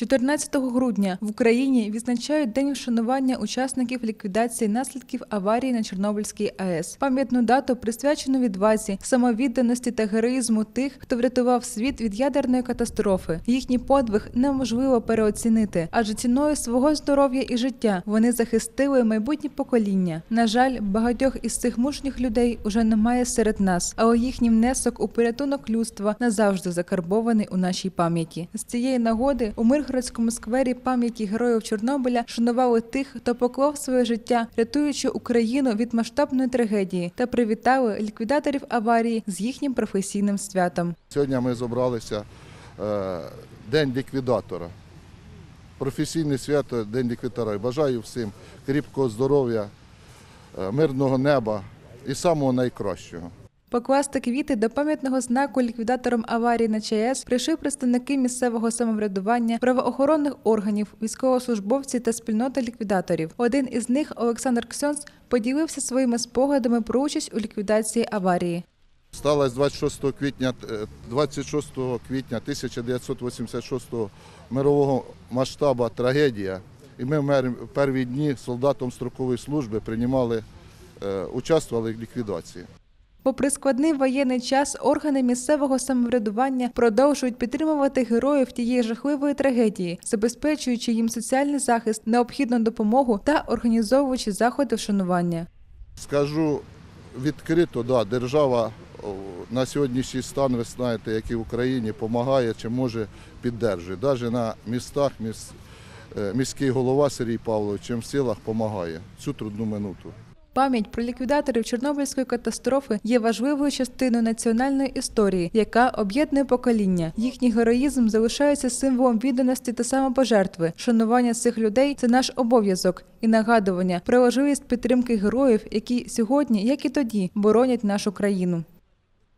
14 грудня в Україні відзначають День вшанування учасників ліквідації наслідків аварії на Чорнобильській АЕС. Пам'ятну дату присвячену відвазі, самовідданості та героїзму тих, хто врятував світ від ядерної катастрофи. Їхній подвиг неможливо переоцінити, адже ціною свого здоров'я і життя вони захистили майбутнє покоління. На жаль, багатьох із цих мужніх людей уже немає серед нас, але їхній внесок у порятунок людства назавжди закарбований у нашій пам'яті. З цієї нагоди у Миргородському сквері пам'яті героїв Чорнобиля шанували тих, хто поклав своє життя, рятуючи Україну від масштабної трагедії, та привітали ліквідаторів аварії з їхнім професійним святом. Сьогодні ми зібралися е, День ліквідатора. Професійне свято День ліквідатора. Бажаю всім кріпкого здоров'я, е, мирного неба і самого найкращого. Покласти квіти до пам'ятного знаку ліквідаторам аварії на ЧАЕС прийшли представники місцевого самоврядування, правоохоронних органів, військовослужбовці та спільнота ліквідаторів. Один із них, Олександр Ксьонс, поділився своїми спогадами про участь у ліквідації аварії. Сталася 26 квітня, е, 26 квітня 1986 мирового масштабу трагедія. І ми в перші дні солдатом строкової служби приймали, е, участвували в ліквідації. Попри складний воєнний час, органи місцевого самоврядування продовжують підтримувати героїв тієї жахливої трагедії, забезпечуючи їм соціальний захист, необхідну допомогу та організовуючи заходи вшанування. Скажу відкрито, да, держава на сьогоднішній стан, ви знаєте, як в Україні, допомагає чи може піддержує. Навіть на містах міс, е, міський голова Сергій Павлович чим в силах допомагає цю трудну минуту. Пам'ять про ліквідаторів Чорнобильської катастрофи є важливою частиною національної історії, яка об'єднує покоління. Їхній героїзм залишається символом відданості та самопожертви. Шанування цих людей це наш обов'язок і нагадування про важливість підтримки героїв, які сьогодні, як і тоді, боронять нашу країну.